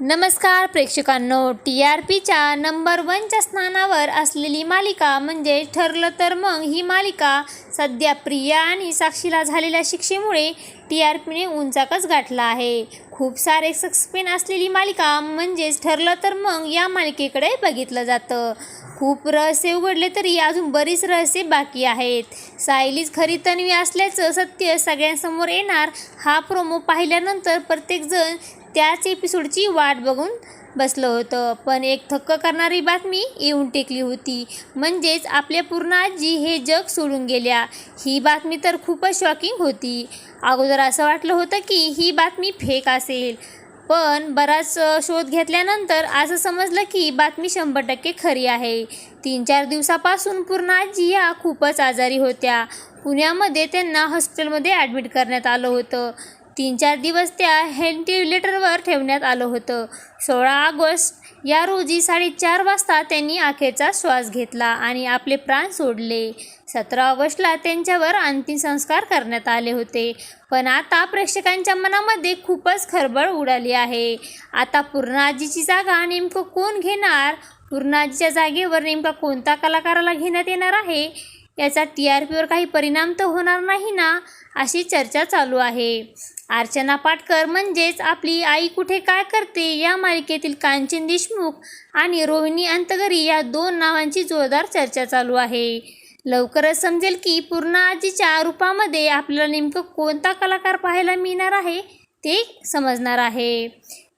नमस्कार प्रेक्षकांनो T R पीच्या नंबर वनच्या स्थानावर असलेली मालिका म्हणजे ठरलं तर मग ही मालिका सध्या प्रिया आणि साक्षीला झालेल्या शिक्षेमुळे टी आर पीने उंचाकच गाठला आहे. खूप सारे सक्सपेन असलेली मालिका म्हणजेच ठरलं तर मग या मालिकेकडे बघितलं जातं. खूप रहस्य उघडले तरी अजून बरीच रहस्य बाकी आहेत. सायलीच खरी तन्वी असल्याचं सत्य सगळ्यांसमोर येणार हा प्रोमो पाहिल्यानंतर प्रत्येकजण त्याच एपिसोडची वाट बघून बसलं होतं. पण एक थक्क करणारी बातमी येऊन टेकली होती. म्हणजेच आपल्या पूर्ण आजी हे जग सोडून गेल्या. ही बातमी तर खूपच शॉकिंग होती. अगोदर असं वाटलं होतं की ही बातमी फेक असेल. पण बराच शोध घेतल्यानंतर असं समजलं की बातमी शंभर टक्के खरी आहे. तीन चार दिवसापासून पूर्ण आजी या खूपच आजारी होत्या. पुण्यामध्ये त्यांना हॉस्पिटलमध्ये ॲडमिट करण्यात आलं होतं. तीन चार दिवस त्या व्हेंटिलेटरवर ठेवण्यात आलं होतं. सोळा ऑगस्ट या रोजी साडेचार वाजता त्यांनी अखेरचा श्वास घेतला आणि आपले प्राण सोडले. सतरा ऑगस्टला त्यांच्यावर अंतिम संस्कार करण्यात आले होते. पण आता प्रेक्षकांच्या मनामध्ये खूपच खळबळ उडाली आहे. आता पूर्णाजीची जागा नेमकं कोण घेणार? पूर्णाजीच्या जागेवर नेमका कोणता कलाकाराला घेण्यात येणार आहे? याचा टी आर पीवर काही परिणाम तर होणार नाही ना अशी चर्चा चालू आहे. अर्चना पाटकर म्हणजेच आपली आई कुठे काय करते या मालिकेतील कांचन देशमुख आणि रोहिणी अंतगरी या दोन नावांची जोरदार चर्चा चालू आहे. लवकरच समजेल की पूर्ण आजीच्या रूपामध्ये आपल्याला नेमकं कोणता कलाकार पाहायला मिळणार आहे ते समजणार आहे.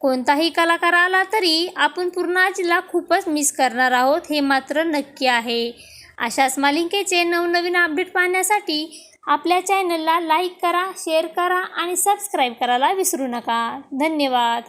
कोणताही कलाकार आला तरी आपण पूर्ण आजीला खूपच मिस करणार आहोत हे मात्र नक्की आहे. अशाच मालिकेचे नवनवीन अपडेट पाहण्यासाठी आपल्या चॅनलला लाईक करा शेअर करा आणि सबस्क्राईब करायला विसरू नका. धन्यवाद.